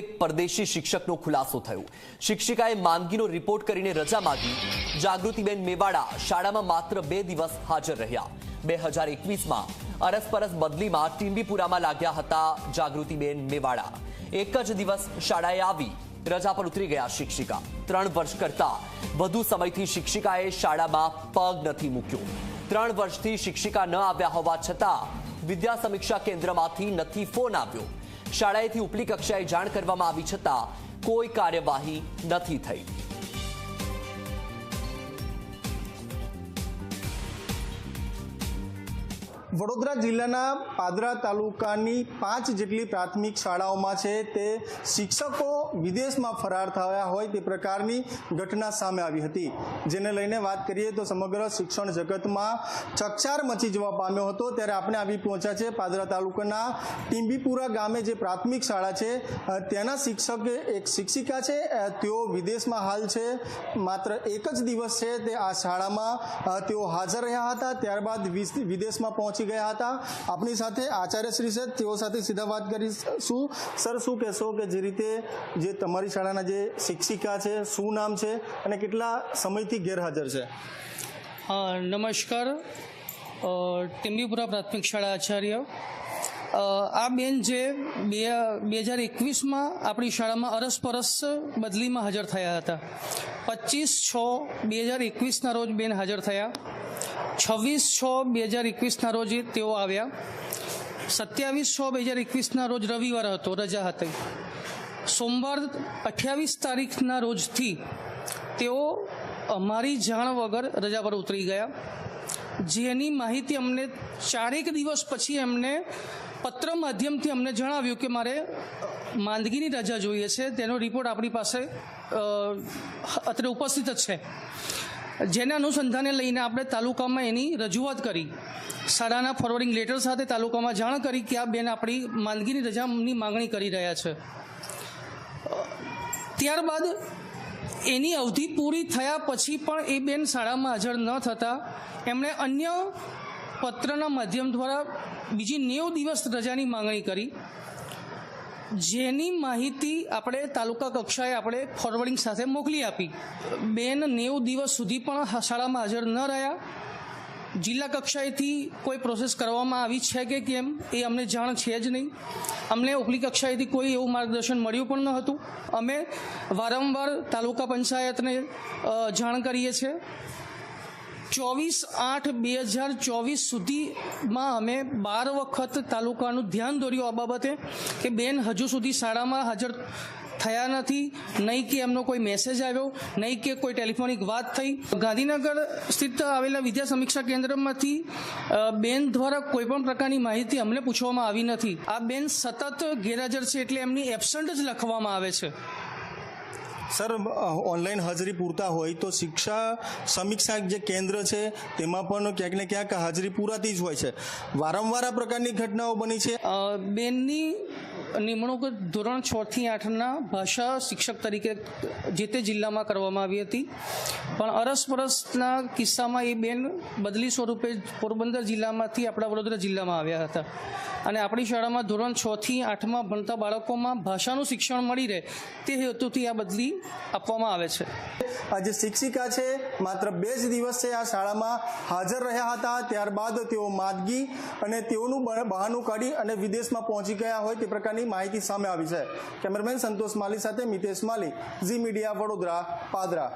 એક પરદેશી શિક્ષકનો ખુલાસો થયો. શિક્ષિકાએ માંદગીનો રિપોર્ટ કરીને રજા માંગી. જાગૃતિબેન મેવાડા શાળામાં માત્ર બે દિવસ હાજર રહ્યા. બે હજાર એકવીસમાં અરસપરસ બદલીમાં ટીમ્બીપુરામાં લાગ્યા હતા જાગૃતિબેન મેવાડા. એક જ દિવસ શાળાએ આવી, રજા પર ઉતરી ગયા શિક્ષિકા. ત્રણ વર્ષ કરતા વધુ સમયથી શિક્ષિકાએ શાળામાં પગ નથી મૂક્યો. ત્રણ વર્ષથી શિક્ષિકા ન આવ્યા હોવા છતાં વિદ્યા સમીક્ષા કેન્દ્રમાંથી નથી ફોન આવ્યો. શાળાએથી ઉપલી કક્ષાએ જાણ કરવામાં આવી છતાં કોઈ કાર્યવાહી નથી થઈ. વડોદરા જિલ્લાના પાદરા તાલુકાની પાંચ જેટલી પ્રાથમિક શાળાઓમાં છે તે શિક્ષકો વિદેશમાં ફરાર થયા હોય તે પ્રકારની ઘટના સામે આવી હતી. જેને લઈને વાત કરીએ તો સમગ્ર શિક્ષણ જગતમાં ચકચાર મચી જવા પામ્યો હતો. ત્યારે આપણે આવી પહોંચ્યા છે પાદરા તાલુકાના ટીંબીપુરા ગામે જે પ્રાથમિક શાળા છે ત્યાંના શિક્ષકે એક શિક્ષિકા છે તેઓ વિદેશમાં હાલ છે. માત્ર એક જ દિવસ છે તે આ શાળામાં તેઓ હાજર રહ્યા હતા. ત્યારબાદ વિદેશમાં પહોંચી ગયા હતા. આપણી સાથે આચાર્ય શ્રી છે, તેઓ સાથે સીધા વાત કરીશું. સર, શું કહેશો કે જે રીતે જે તમારી શાળાના જે શિક્ષિકા છે, શું નામ છે અને કેટલા સમયથી ગેરહાજર છે? હા નમસ્કાર. ટીમ્બીપુરા પ્રાથમિક શાળા આચાર્ય. આ બેન જે બે બે હજાર એકવીસમાં આપણી શાળામાં અરસપરસ બદલીમાં હાજર થયા હતા. પચીસ છ બે હજાર એકવીસના રોજ બેન હાજર થયા. છવ્વીસ છ બે હજાર એકવીસના રોજ તેઓ આવ્યા. સત્યાવીસ છ બે હજાર એકવીસના રોજ રવિવાર હતો, રજા હતી. સોમવાર અઠ્યાવીસ તારીખના રોજથી તેઓ અમારી જાણ વગર રજા પર ઉતરી ગયા. જેની માહિતી અમને ચારેક દિવસ પછી એમને પત્ર માધ્યમથી અમને જણાવ્યું કે મારે માંદગીની રજા જોઈએ છે. તેનો રિપોર્ટ આપણી પાસે અત્રે ઉપસ્થિત જ છે. જેના અનુસંધાને લઈને આપણે તાલુકામાં એની રજૂઆત કરી. શાળાના ફોરવર્ડિંગ લેટર સાથે તાલુકામાં જાણ કરી કે આ બેન આપણી માંદગીની રજાની માંગણી કરી રહ્યા છે. ત્યારબાદ એની અવધિ પૂરી થયા પછી પણ એ બેન શાળામાં હાજર ન થતાં એમણે અન્ય પત્રના માધ્યમ દ્વારા બીજી નેવ દિવસ રજાની માંગણી કરી. જેની માહિતી આપણે તાલુકા કક્ષાએ આપણે ફોરવર્ડિંગ સાથે મોકલી આપી. બેન નેવ દિવસ સુધી પણ શાળામાં હાજર ન રહ્યા. જિલ્લા કક્ષાએથી કોઈ પ્રોસેસ કરવામાં આવી છે કે કેમ, એ અમને જાણ છે જ નહીં. અમને ઉપલી કક્ષાએથી કોઈ એવું માર્ગદર્શન મળ્યું પણ ન હતું. અમે વારંવાર તાલુકા પંચાયતને જાણ કરીએ છીએ. ચોવીસ આઠ બે હજાર ચોવીસ સુધીમાં અમે બાર વખત તાલુકાનું ધ્યાન દોર્યું આ બાબતે કે બેન, હજુ સુધી શાળામાં હાજર થયા નથી, નહીં કે એમનો કોઈ મેસેજ આવ્યો, નહીં કે કોઈ ટેલિફોનિક વાત થઈ. ગાંધીનગર સ્થિત આવેલા વિદ્યા સમીક્ષા કેન્દ્રમાંથી બેન દ્વારા કોઈ પણ પ્રકારની માહિતી અમને પૂછવામાં આવી નથી. આ બેન સતત ગેરહાજર છે એટલે એમની એબસન્ટ જ લખવામાં આવે છે. સર ઓનલાઈન હાજરી પૂરતા હોય તો શિક્ષા સમીક્ષા જે કેન્દ્ર છે, તેમાં પણ ક્યાંક ને ક્યાંક હાજરી પૂરાતી જ હોય છે. વારંવાર આ પ્રકારની ઘટનાઓ બની છે? બેનની નિમણૂક ધોરણ છ થી આઠના ભાષા શિક્ષક તરીકે જે તે જિલ્લામાં કરવામાં આવી હતી. પણ અરસપરસના કિસ્સામાં એ બેન બદલી સ્વરૂપે પોરબંદર જિલ્લામાંથી આપણા વડોદરા જિલ્લામાં આવ્યા હતા. અને આપણી શાળામાં ધોરણ છ થી આઠમાં ભણતા બાળકોમાં ભાષાનું શિક્ષણ મળી રહે તે હેતુથી આ બદલી આપવામાં આવે છે. આ જે શિક્ષિકા છે, માત્ર બે જ દિવસ છે આ શાળામાં હાજર રહ્યા હતા, ત્યારબાદ તેઓ માદગી અને તેઓનું બહાનું કાઢી અને વિદેશમાં પહોંચી ગયા હોય તે પ્રકારની માહિતી સામે આવી છે. કેમેરામેન સંતોષ માલી સાથે મિતેશ માલી, ઝી મીડિયા, વડોદરા, પાદરા.